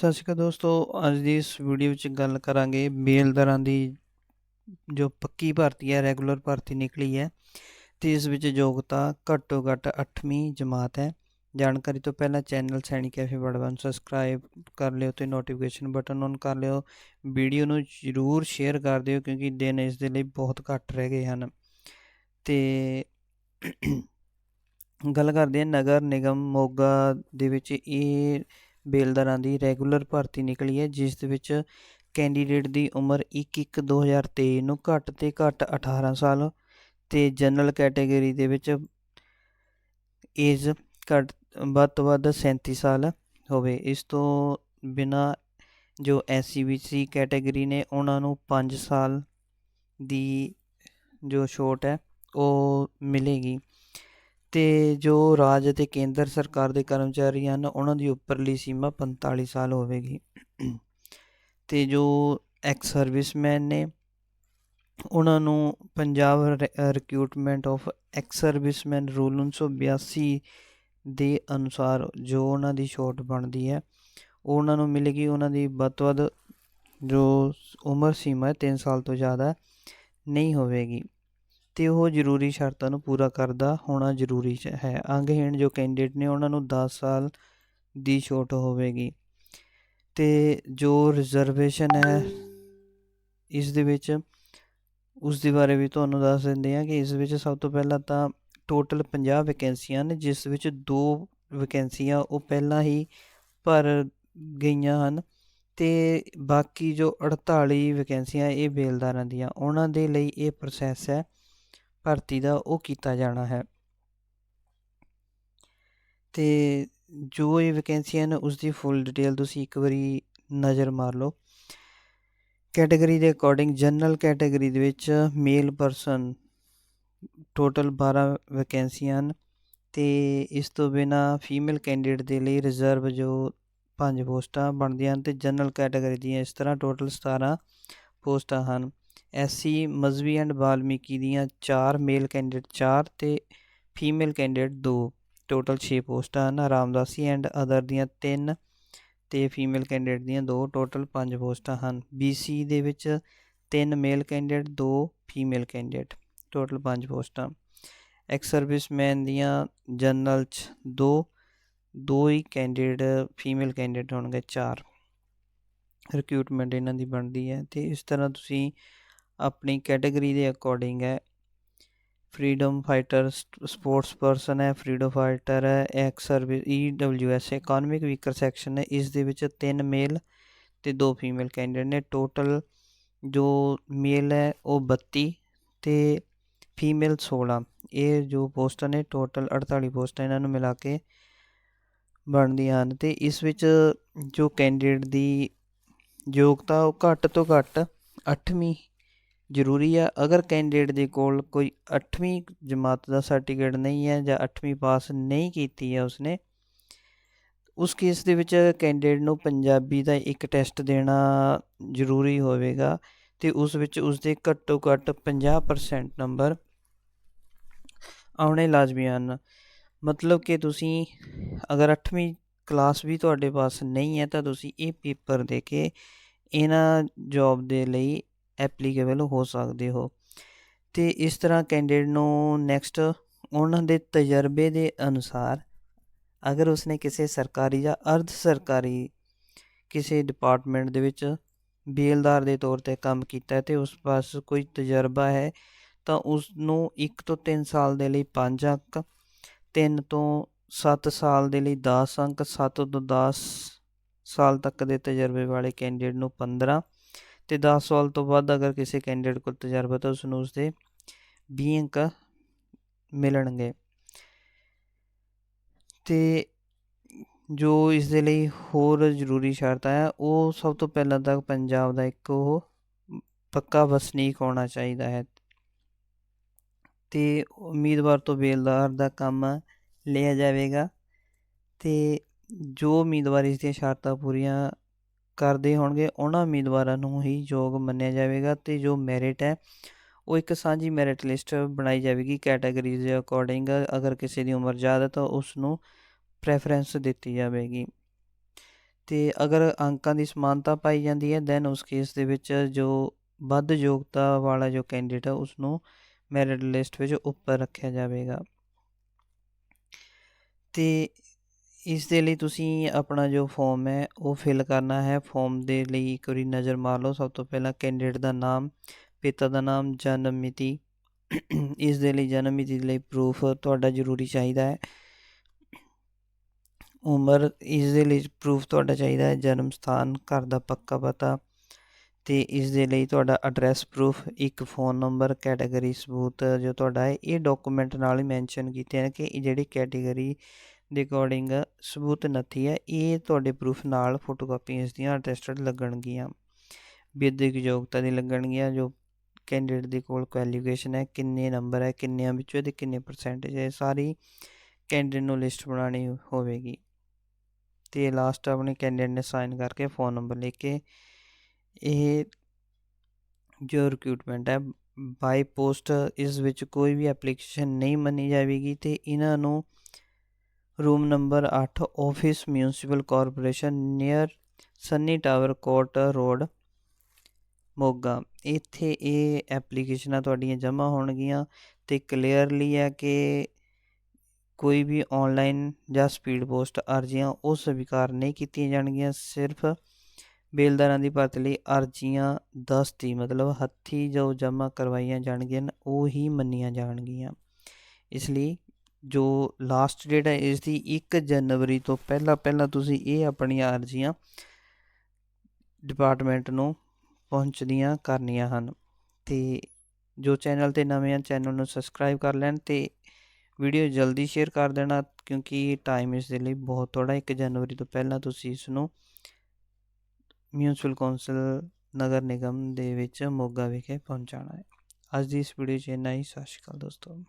ਸਤਿ ਸ਼੍ਰੀ ਅਕਾਲ ਦੋਸਤੋ, ਅੱਜ ਦੀ ਇਸ ਵੀਡੀਓ ਵਿੱਚ ਗੱਲ ਕਰਾਂਗੇ ਬੇਲਦਾਰਾਂ ਦੀ ਜੋ ਪੱਕੀ ਭਰਤੀ ਹੈ ਰੈਗੂਲਰ ਭਰਤੀ ਨਿਕਲੀ ਹੈ ਤੇ ਇਸ ਵਿੱਚ ਯੋਗਤਾ ਘੱਟੋ ਘੱਟ 8ਵੀਂ ਜਮਾਤ ਹੈ। ਜਾਣਕਾਰੀ ਤੋਂ ਪਹਿਲਾਂ ਚੈਨਲ ਸੈਣੀ ਕੈਫੇ ਬੜਵਾ ਨੂੰ ਸਬਸਕ੍ਰਾਈਬ ਕਰ ਲਿਓ ਤੇ ਨੋਟੀਫਿਕੇਸ਼ਨ ਬਟਨ ਔਨ ਕਰ ਲਿਓ। ਵੀਡੀਓ ਨੂੰ ਜ਼ਰੂਰ ਸ਼ੇਅਰ ਕਰ ਦਿਓ ਕਿਉਂਕਿ ਦਿਨ ਇਸ ਦੇ ਲਈ ਬਹੁਤ ਘੱਟ ਰਹਿ ਗਏ ਹਨ। ਤੇ ਗੱਲ ਕਰਦੇ ਹਾਂ ਨਗਰ ਨਿਗਮ ਮੋਗਾ ਦੇ ਵਿੱਚ ਇਹ ਬੇਲਦਾਰਾਂ ਦੀ ਰੈਗੂਲਰ ਭਰਤੀ ਨਿਕਲੀ ਹੈ, ਜਿਸ ਦੇ ਵਿੱਚ ਕੈਂਡੀਡੇਟ ਦੀ ਉਮਰ 1/1/2023 ਨੂੰ ਘੱਟ ਤੇ ਘੱਟ 18 ਸਾਲ ਤੇ ਜਨਰਲ ਕੈਟਾਗਰੀ ਦੇ ਵਿੱਚ ਏਜ ਘੱਟ, ਵੱਧ ਤੋਂ ਵੱਧ 37 ਸਾਲ ਹੋਵੇ। ਇਸ ਤੋਂ ਬਿਨਾ ਜੋ ਐਸਸੀਬੀਸੀ ਕੈਟਾਗਰੀ ਨੇ ਉਹਨਾਂ ਨੂੰ 5 ਸਾਲ ਦੀ ਜੋ ਛੋਟ ਹੈ, ਉਹ ਮਿਲੇਗੀ। ਅਤੇ ਜੋ ਰਾਜ ਅਤੇ ਕੇਂਦਰ ਸਰਕਾਰ ਦੇ ਕਰਮਚਾਰੀ ਹਨ, ਉਹਨਾਂ ਦੀ ਉੱਪਰਲੀ ਸੀਮਾ 45 ਸਾਲ ਹੋਵੇਗੀ। ਅਤੇ ਜੋ ਐਕਸ ਸਰਵਿਸਮੈਨ ਨੇ, ਉਹਨਾਂ ਨੂੰ Punjab recruitment of ex serviceman rule 1982 ਦੇ ਅਨੁਸਾਰ ਜੋ ਉਹਨਾਂ ਦੀ ਛੋਟ ਬਣਦੀ ਹੈ, ਉਹ ਉਹਨਾਂ ਨੂੰ ਮਿਲੇਗੀ। ਉਹਨਾਂ ਦੀ ਵੱਧ ਤੋਂ ਵੱਧ ਜੋ ਉਮਰ ਸੀਮਾ ਹੈ 3 ਸਾਲ ਤੋਂ ਜ਼ਿਆਦਾ ਨਹੀਂ ਹੋਵੇਗੀ। ਅਤੇ ਉਹ ਜ਼ਰੂਰੀ ਸ਼ਰਤਾਂ ਨੂੰ ਪੂਰਾ ਕਰਦਾ ਹੋਣਾ ਜ਼ਰੂਰੀ ਹੈ। ਅੰਗਹੀਣ ਜੋ ਕੈਂਡੀਡੇਟ ਨੇ ਉਹਨਾਂ ਨੂੰ 10 ਸਾਲ ਦੀ ਛੋਟ ਹੋਵੇਗੀ। ਤੇ ਜੋ ਰਿਜ਼ਰਵੇਸ਼ਨ ਹੈ, ਇਸ ਦੇ ਵਿੱਚ ਉਸ ਦੇ ਬਾਰੇ ਵੀ ਤੁਹਾਨੂੰ ਦੱਸ ਦਿੰਦੇ ਹਾਂ ਕਿ ਇਸ ਵਿੱਚ ਸਭ ਤੋਂ ਪਹਿਲਾਂ ਤਾਂ ਟੋਟਲ 50 ਵੈਕੈਂਸੀਆਂ ਨੇ ਜਿਸ ਵਿੱਚ ਦੋ ਵੈਕੈਂਸੀਆਂ ਉਹ ਪਹਿਲਾਂ ਹੀ ਭਰ ਗਈਆਂ ਹਨ ਤੇ ਬਾਕੀ ਜੋ 48 ਵੈਕੈਂਸੀਆਂ ਇਹ ਬੇਲਦਾਰਾਂ ਦੀਆਂ। ਉਹਨਾਂ ਦੇ ਲਈ ਇਹ ਪ੍ਰੋਸੈਸ ਹੈ ਭਰਤੀ ਦਾ ਉਹ ਕੀਤਾ ਜਾਣਾ ਹੈ। ਤੇ ਜੋ ਇਹ ਵੈਕੈਂਸੀਆਂ ਨੇ ਉਸ ਦੀ ਫੁੱਲ ਡਿਟੇਲ ਤੁਸੀਂ ਇੱਕ ਵਾਰੀ ਨਜ਼ਰ ਮਾਰ ਲਓ। ਕੈਟਾਗਰੀ ਦੇ ਅਕੋਰਡਿੰਗ ਜਨਰਲ ਕੈਟਾਗਰੀ ਦੇ ਵਿੱਚ ਮੇਲ ਪਰਸਨ ਟੋਟਲ 12 ਵੈਕੈਂਸੀਆਂ ਹਨ ਤੇ ਇਸ ਤੋਂ ਬਿਨਾ ਫੀਮੇਲ ਕੈਂਡੀਡੇਟ ਦੇ ਲਈ ਰਿਜ਼ਰਵ ਜੋ ਪੰਜ ਪੋਸਟਾਂ ਬਣਦੀਆਂ ਹਨ ਤੇ ਜਨਰਲ ਕੈਟਾਗਰੀ ਦੀਆਂ ਇਸ ਤਰ੍ਹਾਂ ਟੋਟਲ 17 ਪੋਸਟਾਂ ਹਨ। ਐਸਸੀ ਮਜ਼ਵੀ ਐਂਡ ਵਾਲਮੀਕੀ ਦੀਆਂ 4 ਮੇਲ ਕੈਂਡੀਡੇਟ 4 ਤੇ ਫੀਮੇਲ ਕੈਂਡੀਡੇਟ 2 ਟੋਟਲ 6 ਪੋਸਟਾਂ ਹਨ। ਰਾਮਦਾਸੀ ਐਂਡ ਅਦਰ ਦੀਆਂ 3 ਤੇ ਫੀਮੇਲ ਕੈਂਡੀਡੇਟ ਦੀਆਂ 2 ਟੋਟਲ 5 ਪੋਸਟਾਂ ਹਨ। ਬੀਸੀ ਦੇ ਵਿੱਚ 3 male candidate 2 female candidate total 5 ਪੋਸਟਾਂ। ਐਕਸ ਸਰਵਿਸਮੈਨ ਦੀਆਂ ਜਨਰਲ ਚ 2 ਦੋ ਹੀ ਕੈਂਡੀਡੇਟ ਫੀਮੇਲ ਕੈਂਡੀਡੇਟ ਹੋਣਗੇ 4 ਰਿਕਰੂਟਮੈਂਟ ਇਹਨਾਂ ਦੀ ਬਣਦੀ ਹੈ ਤੇ ਇਸ ਤਰ੍ਹਾਂ ਤੁਸੀਂ ਆਪਣੀ ਕੈਟਾਗਰੀ ਦੇ ਅਕੋਰਡਿੰਗ ਹੈ। ਫਰੀडम ਫਾਈਟਰ ਸਪੋਰਟਸ ਪਰਸਨ ਹੈ ਫਰੀडम ਫਾਈਟਰ ਹੈ ex service EWS economic weaker section ਹੈ। ਇਸ ਦੇ ਵਿੱਚ ਤਿੰਨ ਮੇਲ ਤੇ ਦੋ ਫੀਮੇਲ ਕੈਂਡੀਡੇਟ ਨੇ। ਟੋਟਲ ਜੋ ਮੇਲ ਹੈ ਉਹ 32 ਤੇ ਫੀਮੇਲ 16 ਇਹ ਜੋ ਪੋਸਟਾਂ ਨੇ ਟੋਟਲ 48 ਪੋਸਟਾਂ ਇਹਨਾਂ ਨੂੰ ਮਿਲਾ ਕੇ ਬਣਦੀਆਂ ਹਨ ਤੇ ਇਸ ਵਿੱਚ ਜੋ ਕੈਂਡੀਡੇਟ ਦੀ ਯੋਗਤਾ ਉਹ ਘੱਟ ਤੋਂ ਘੱਟ 8ਵੀਂ ਜ਼ਰੂਰੀ ਆ, ਅਗਰ ਕੈਂਡੀਡੇਟ ਦੇ ਕੋਲ ਕੋਈ 8ਵੀਂ ਜਮਾਤ ਦਾ ਸਰਟੀਫਿਕੇਟ ਨਹੀਂ ਹੈ ਜਾਂ 8ਵੀਂ ਪਾਸ ਨਹੀਂ ਕੀਤੀ ਹੈ ਉਸਨੇ, ਉਸ ਕੇਸ ਦੇ ਵਿੱਚ ਕੈਂਡੀਡੇਟ ਨੂੰ ਪੰਜਾਬੀ ਦਾ ਇੱਕ ਟੈਸਟ ਦੇਣਾ ਜ਼ਰੂਰੀ ਹੋਵੇਗਾ ਤੇ ਉਸ ਵਿੱਚ ਉਸ ਦੇ ਘੱਟੋ ਘੱਟ 50% ਨੰਬਰ ਆਉਣੇ ਲਾਜ਼ਮੀ ਹਨ। ਮਤਲਬ ਕਿ ਤੁਸੀਂ ਅਗਰ 8ਵੀਂ ਕਲਾਸ ਵੀ ਤੁਹਾਡੇ ਪਾਸ ਨਹੀਂ ਹੈ ਤਾਂ ਤੁਸੀਂ ਇਹ ਪੇਪਰ ਦੇ ਕੇ ਇਹਨਾਂ ਜੌਬ ਦੇ ਲਈ ਐਪਲੀਕੇਬਲ ਹੋ ਸਕਦੇ ਹੋ। ਤੇ ਇਸ ਤਰ੍ਹਾਂ ਕੈਂਡੀਡੇਟ ਨੂੰ ਨੈਕਸਟ ਉਹਨਾਂ ਦੇ ਤਜਰਬੇ ਦੇ ਅਨੁਸਾਰ ਅਗਰ ਉਸਨੇ ਕਿਸੇ ਸਰਕਾਰੀ ਜਾਂ ਅਰਧ ਸਰਕਾਰੀ ਕਿਸੇ ਡਿਪਾਰਟਮੈਂਟ ਦੇ ਵਿੱਚ ਬੇਲਦਾਰ ਦੇ ਤੌਰ ਤੇ ਕੰਮ ਕੀਤਾ ਹੈ ਤੇ ਉਸ ਪਾਸ ਕੋਈ ਤਜਰਬਾ ਹੈ, ਤਾਂ ਉਸ ਨੂੰ 1 ਤੋਂ 3 ਸਾਲ ਦੇ ਲਈ 5 ਅੰਕ 3 ਤੋਂ 7 ਸਾਲ ਦੇ ਲਈ 10 ਅੰਕ 7 ਤੋਂ 10 ਸਾਲ ਤੱਕ ਦੇ ਤਜਰਬੇ ਵਾਲੇ ਕੈਂਡੀਡੇਟ ਨੂੰ 15 ਤੇ 10 ਸਾਲ ਤੋਂ ਵੱਧ ਅਗਰ ਕਿਸੇ ਕੈਂਡੀਡੇਟ ਕੋਲ ਤਜਰਬਾ ਤਾਂ ਉਸ ਨੂੰ ਉਸਦੇ 20 ਅੰਕ ਮਿਲਣਗੇ। ਤੇ ਜੋ ਇਸ ਦੇ ਲਈ ਹੋਰ ਜ਼ਰੂਰੀ ਸ਼ਰਤਾਂ ਹੈ, ਉਹ ਸਭ ਤੋਂ ਪਹਿਲਾਂ ਤਾਂ ਪੰਜਾਬ ਦਾ ਇੱਕ ਉਹ ਪੱਕਾ ਵਸਨੀਕ ਹੋਣਾ ਚਾਹੀਦਾ ਹੈ। ਤੇ ਉਮੀਦਵਾਰ ਤੋਂ ਬੇਲਦਾਰ ਦਾ ਕੰਮ ਲਿਆ ਜਾਵੇਗਾ। ਤੇ ਜੋ ਉਮੀਦਵਾਰ ਇਸ ਦੀਆਂ ਸ਼ਰਤਾਂ ਪੂਰੀਆਂ ਕਰਦੇ ਹੋਣਗੇ, ਉਹਨਾਂ ਉਮੀਦਵਾਰਾਂ ਨੂੰ ਹੀ ਯੋਗ ਮੰਨਿਆ ਜਾਵੇਗਾ ਤੇ ਜੋ ਮੈਰਿਟ ਹੈ, ਉਹ ਇੱਕ ਸਾਂਝੀ ਮੈਰਿਟ ਲਿਸਟ ਬਣਾਈ ਜਾਵੇਗੀ ਕੈਟਾਗਰੀਜ਼ ਦੇ ਅਕੋਰਡਿੰਗ ਅਗਰ ਕਿਸੇ ਦੀ ਉਮਰ ਜ਼ਿਆਦਾ ਤਾਂ ਉਸ ਨੂੰ ਪ੍ਰੈਫਰੈਂਸ ਦਿੱਤੀ ਜਾਵੇਗੀ। ਤੇ ਅਗਰ ਅੰਕਾਂ ਦੀ ਸਮਾਨਤਾ ਪਾਈ ਜਾਂਦੀ ਹੈ ਦੈਨ ਉਸ ਕੇਸ ਦੇ ਵਿੱਚ ਜੋ ਵੱਧ ਯੋਗਤਾ ਵਾਲਾ ਜੋ ਕੈਂਡੀਡੇਟ ਹੈ ਉਸ ਨੂੰ ਮੈਰਿਟ ਲਿਸਟ ਵਿੱਚ ਉੱਪਰ ਰੱਖਿਆ ਜਾਵੇਗਾ। ਤੇ ਇਸ ਦੇ ਲਈ ਤੁਸੀਂ ਆਪਣਾ ਜੋ ਫੋਮ ਹੈ, ਉਹ ਫਿਲ ਕਰਨਾ ਹੈ। ਫੋਮ ਦੇ ਲਈ ਇੱਕ ਵਾਰੀ ਨਜ਼ਰ ਮਾਰ ਲਓ। ਸਭ ਤੋਂ ਪਹਿਲਾਂ ਕੈਂਡੀਡੇਟ ਦਾ ਨਾਮ, ਪਿਤਾ ਦਾ ਨਾਮ, ਜਨਮ ਮਿਤੀ। ਇਸ ਦੇ ਲਈ ਜਨਮ ਮਿਤੀ ਦੇ ਲਈ ਪ੍ਰੂਫ ਤੁਹਾਡਾ ਜ਼ਰੂਰੀ ਚਾਹੀਦਾ ਹੈ। ਉਮਰ, ਇਸ ਦੇ ਲਈ ਪ੍ਰੂਫ ਤੁਹਾਡਾ ਚਾਹੀਦਾ ਹੈ। ਜਨਮ ਸਥਾਨ, ਘਰ ਦਾ ਪੱਕਾ ਪਤਾ ਤੇ ਇਸ ਦੇ ਲਈ ਤੁਹਾਡਾ ਐਡਰੈਸ ਪ੍ਰੂਫ ਇੱਕ ਫੋਨ ਨੰਬਰ ਕੈਟਾਗਰੀ ਸਬੂਤ ਜੋ ਤੁਹਾਡਾ ਹੈ, ਇਹ ਡਾਕੂਮੈਂਟ ਨਾਲ ਹੀ ਮੈਂਸ਼ਨ ਕੀਤੇ ਹਨ ਕਿ ਇਹ ਜਿਹੜੀ ਕੈਟਾਗਰੀ ਦੇ ਅਕੋਰਡਿੰਗ ਸਬੂਤ ਨੱਥੀ ਹੈ, ਇਹ ਤੁਹਾਡੇ ਪ੍ਰੂਫ ਨਾਲ ਫੋਟੋਕਾਪੀਆਂ ਇਸ ਦੀਆਂ ਅਟੈਸਟਡ ਲੱਗਣਗੀਆਂ। ਵਿਦਿਅਕ ਯੋਗਤਾ ਦੀ ਲੱਗਣਗੀਆਂ, ਜੋ ਕੈਂਡੀਡੇਟ ਦੇ ਕੋਲ ਕੁਆਲੀਫਿਕੇਸ਼ਨ ਹੈ, ਕਿੰਨੇ ਨੰਬਰ ਹੈ, ਕਿੰਨਿਆਂ ਵਿੱਚੋਂ ਇਹਦੇ ਕਿੰਨੇ ਪਰਸੈਂਟੇਜ ਹੈ ਸਾਰੀ ਕੈਂਡੀਡੇਟ ਨੂੰ ਲਿਸਟ ਬਣਾਉਣੀ ਹੋਵੇਗੀ। ਤੇ ਲਾਸਟ ਆਪਣੇ ਕੈਂਡੀਡੇਟ ਨੇ ਸਾਈਨ ਕਰਕੇ ਫੋਨ ਨੰਬਰ ਲੈ ਕੇ ਇਹ ਜੋ ਰਿਕਰੂਟਮੈਂਟ ਹੈ ਬਾਈ ਪੋਸਟ ਇਸ ਵਿੱਚ ਕੋਈ ਵੀ ਐਪਲੀਕੇਸ਼ਨ ਨਹੀਂ ਮੰਨੀ ਜਾਵੇਗੀ ਤੇ ਇਹਨਾਂ ਨੂੰ room number 8 office municipal corporation near Sunny Tower Kot Road, Moga. ਇੱਥੇ ਇਹ ਐਪਲੀਕੇਸ਼ਨਾਂ ਤੁਹਾਡੀਆਂ ਜਮ੍ਹਾਂ ਹੋਣਗੀਆਂ ਤੇ ਕਲੀਅਰਲੀ ਹੈ ਕਿ ਕੋਈ ਵੀ ਆਨਲਾਈਨ ਜਾਂ ਸਪੀਡ ਪੋਸਟ ਅਰਜ਼ੀਆਂ ਉਹ ਸਵੀਕਾਰ ਨਹੀਂ ਕੀਤੀਆਂ ਜਾਣਗੀਆਂ, ਸਿਰਫ ਬੇਲਦਾਰਾਂ ਦੀ ਭਰਤੀ ਲਈ ਅਰਜ਼ੀਆਂ ਦਸਤੀ, ਮਤਲਬ ਹੱਥੀ ਜੋ ਜਮ੍ਹਾਂ ਕਰਵਾਈਆਂ ਜਾਣਗੀਆਂ, ਉਹ ਹੀ ਮੰਨੀਆਂ ਜਾਣਗੀਆਂ। ਇਸ ਲਈ ਜੋ ਲਾਸਟ ਡੇਟ ਹੈ ਇਸ ਦੀ 1 ਜਨਵਰੀ ਤੋਂ ਪਹਿਲਾਂ ਪਹਿਲਾਂ ਤੁਸੀਂ ਇਹ ਆਪਣੀਆਂ ਅਰਜ਼ੀਆਂ ਡਿਪਾਰਟਮੈਂਟ ਨੂੰ ਪਹੁੰਚਦੀਆਂ ਕਰਨੀਆਂ ਹਨ। ਤੇ ਜੋ ਚੈਨਲ ਤੇ ਨਵੇਂ ਆ ਚੈਨਲ ਨੂੰ ਸਬਸਕ੍ਰਾਈਬ ਕਰ ਲੈਣ ਤੇ ਵੀਡੀਓ ਜਲਦੀ ਸ਼ੇਅਰ ਕਰ ਦੇਣਾ, ਕਿਉਂਕਿ ਟਾਈਮ ਇਸ ਦੇ ਲਈ ਬਹੁਤ ਥੋੜਾ 1 ਜਨਵਰੀ ਤੋਂ ਪਹਿਲਾਂ ਤੁਸੀਂ ਇਸ ਨੂੰ ਮਿਊਨਿਸਪਲ ਕੌਂਸਲ ਨਗਰ ਨਿਗਮ ਦੇ ਵਿੱਚ ਮੋਗਾ ਵਿਖੇ ਪਹੁੰਚਾਉਣਾ ਹੈ। ਅੱਜ ਦੀ ਇਸ ਵੀਡੀਓ 'ਚ ਇੰਨਾ ਹੀ। ਸਤਿ ਸ਼੍ਰੀ ਅਕਾਲ ਦੋਸਤੋ।